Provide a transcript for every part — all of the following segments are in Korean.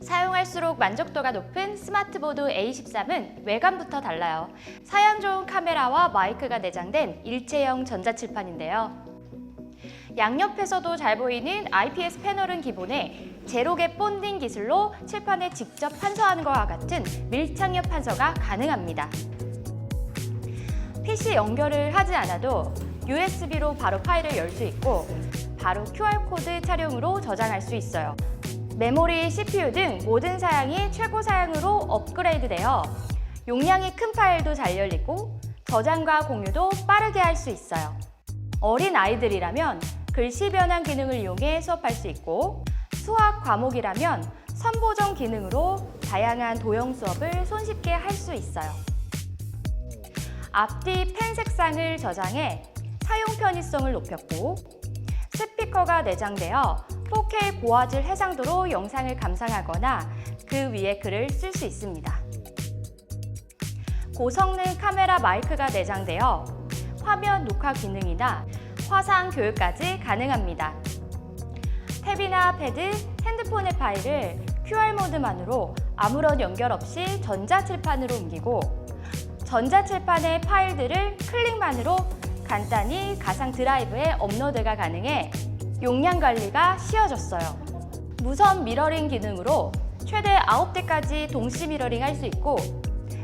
사용할수록 만족도가 높은 스마트보드 A13은 외관부터 달라요. 사양 좋은 카메라와 마이크가 내장된 일체형 전자칠판인데요. 양옆에서도 잘 보이는 IPS 패널은 기본에 제로개 본딩 기술로 칠판에 직접 판서하는 것과 같은 밀착력 판서가 가능합니다. PC 연결을 하지 않아도 USB로 바로 파일을 열 수 있고 바로 QR코드 촬영으로 저장할 수 있어요. 메모리, CPU 등 모든 사양이 최고 사양으로 업그레이드되어 용량이 큰 파일도 잘 열리고 저장과 공유도 빠르게 할 수 있어요. 어린 아이들이라면 글씨 변환 기능을 이용해 수업할 수 있고 수학 과목이라면 선보정 기능으로 다양한 도형 수업을 손쉽게 할 수 있어요. 앞뒤 펜 색상을 저장해 사용 편의성을 높였고 스피커가 내장되어 4K 고화질 해상도로 영상을 감상하거나 그 위에 글을 쓸 수 있습니다. 고성능 카메라 마이크가 내장되어 화면 녹화 기능이나 화상 교육까지 가능합니다. 탭이나 패드, 핸드폰의 파일을 QR 모드만으로 아무런 연결 없이 전자칠판으로 옮기고 전자칠판의 파일들을 클릭만으로 간단히 가상 드라이브에 업로드가 가능해 용량 관리가 쉬워졌어요. 무선 미러링 기능으로 최대 9대까지 동시 미러링 할 수 있고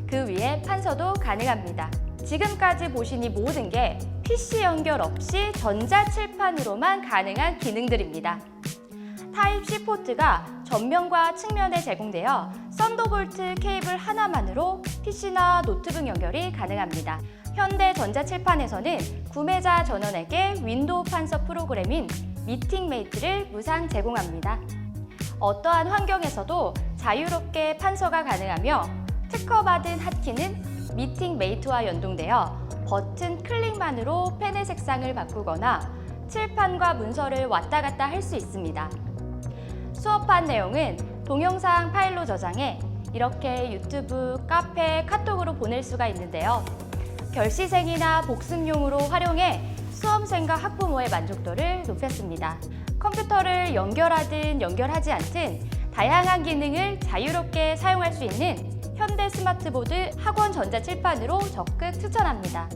그 위에 판서도 가능합니다. 지금까지 보신 이 모든 게 PC 연결 없이 전자칠판으로만 가능한 기능들입니다. 타입C 포트가 전면과 측면에 제공되어 썬더볼트 케이블 하나만으로 PC나 노트북 연결이 가능합니다. 현대 전자칠판에서는 구매자 전원에게 윈도우 판서 프로그램인 미팅 메이트를 무상 제공합니다. 어떠한 환경에서도 자유롭게 판서가 가능하며 특허받은 핫키는 미팅 메이트와 연동되어 버튼 클릭만으로 펜의 색상을 바꾸거나 칠판과 문서를 왔다 갔다 할 수 있습니다. 수업한 내용은 동영상 파일로 저장해 이렇게 유튜브, 카페, 카톡으로 보낼 수가 있는데요. 결시생이나 복습용으로 활용해 수험생과 학부모의 만족도를 높였습니다. 컴퓨터를 연결하든 연결하지 않든 다양한 기능을 자유롭게 사용할 수 있는 현대 스마트보드 학원 전자칠판으로 적극 추천합니다.